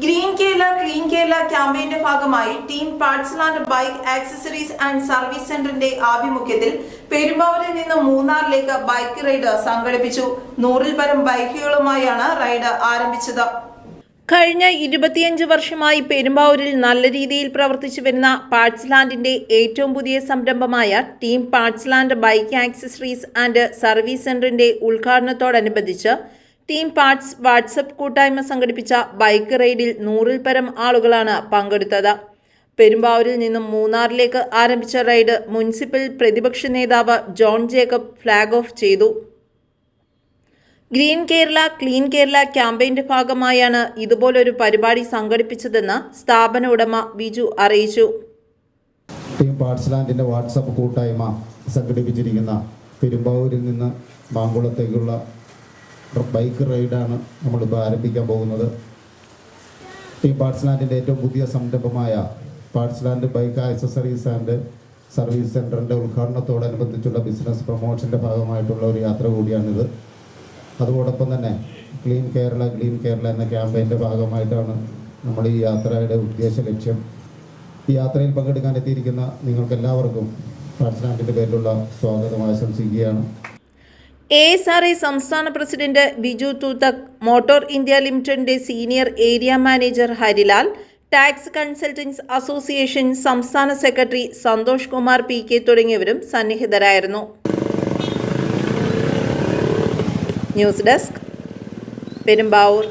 Green Kerala clean Kerala ക്യാമ്പയിന്റെ ഭാഗമായി team parts and bike accessories and service സെന്ററിന്റെ ആഭിമുഖ്യത്തിൽ പെരുമ്പാവൂരിൽ നിന്ന് മൂന്നാറിലേക്ക് ബൈക്ക് റൈഡ് സംഘടിപ്പിച്ചു. നൂറിൽ പരം ബൈക്കുകളുമായാണ് റൈഡ് ആരംഭിച്ചത്. കഴിഞ്ഞ ഇരുപത്തിയഞ്ച് വർഷമായി പെരുമ്പാവൂരിൽ നല്ല രീതിയിൽ പ്രവർത്തിച്ചു വരുന്ന പാർട്സ് ലാൻഡിന്റെ ഏറ്റവും പുതിയ സംരംഭമായ team parts land bike accessories and service സെന്ററിന്റെ ഉദ്ഘാടനത്തോടനുബന്ധിച്ച് ടീം പാർട്സ് വാട്സപ്പ് കൂട്ടായ്മ സംഘടിപ്പിച്ച ബൈക്ക് റൈഡിൽ നൂറിൽ പരം ആളുകളാണ് പങ്കെടുത്തത്. പെരുമ്പാവൂരിൽ നിന്നും മൂന്നാറിലേക്ക് ആരംഭിച്ച റൈഡ് മുനിസിപ്പൽ പ്രതിപക്ഷ നേതാവ് ജോൺ ജേക്കബ് ഫ്ലാഗ് ഓഫ് ചെയ്തു. ഗ്രീൻ കേരള ക്ലീൻ കേരള ക്യാമ്പയിന്റെ ഭാഗമായാണ് ഇതുപോലൊരു പരിപാടി സംഘടിപ്പിച്ചതെന്ന് സ്ഥാപന ഉടമ ബിജു അറിയിച്ചു. ടീം പാർട്സ് വാട്സപ്പ് കൂട്ടായ്മ സംഘടിപ്പിച്ചിരിക്കുന്ന പെരുമ്പാവൂരിൽ നിന്ന് മാങ്കുളത്തേക്കുള്ള ബൈക്ക് റൈഡാണ് നമ്മളിപ്പോൾ ആരംഭിക്കാൻ പോകുന്നത്. ഈ പാർട്സ് ലാൻഡിന്റെ ഏറ്റവും പുതിയ സംരംഭമായ parts land bike accessories and service സെന്ററിന്റെ ഉദ്ഘാടനത്തോടനുബന്ധിച്ചുള്ള ബിസിനസ് പ്രൊമോഷന്റെ ഭാഗമായിട്ടുള്ള ഒരു യാത്ര കൂടിയാണിത്. അതോടൊപ്പം തന്നെ ക്ലീൻ കേരള ക്ലീൻ കേരള എന്ന ക്യാമ്പയിന്റെ ഭാഗമായിട്ടാണ് നമ്മൾ ഈ യാത്രയുടെ ഉദ്ദേശ ലക്ഷ്യം. ഈ യാത്രയിൽ പങ്കെടുക്കാൻ എത്തിയിരിക്കുന്ന നിങ്ങൾക്കെല്ലാവർക്കും പാർട്സ്ലാൻഡിന്റെ പേരിലുള്ള സ്വാഗതം ആശംസിക്കുകയാണ്. എ എസ് ആർ ഐ സംസ്ഥാന പ്രസിഡന്റ് ബിജു തൂത്തക് മോട്ടോർ ഇന്ത്യ ലിമിറ്റഡിന്റെ senior area manager Harilal tax consultants association സംസ്ഥാന secretary Santhosh Kumar P K തുടങ്ങിയവരും സന്നിഹിതരായിരുന്നു. News desk Perumbavoor.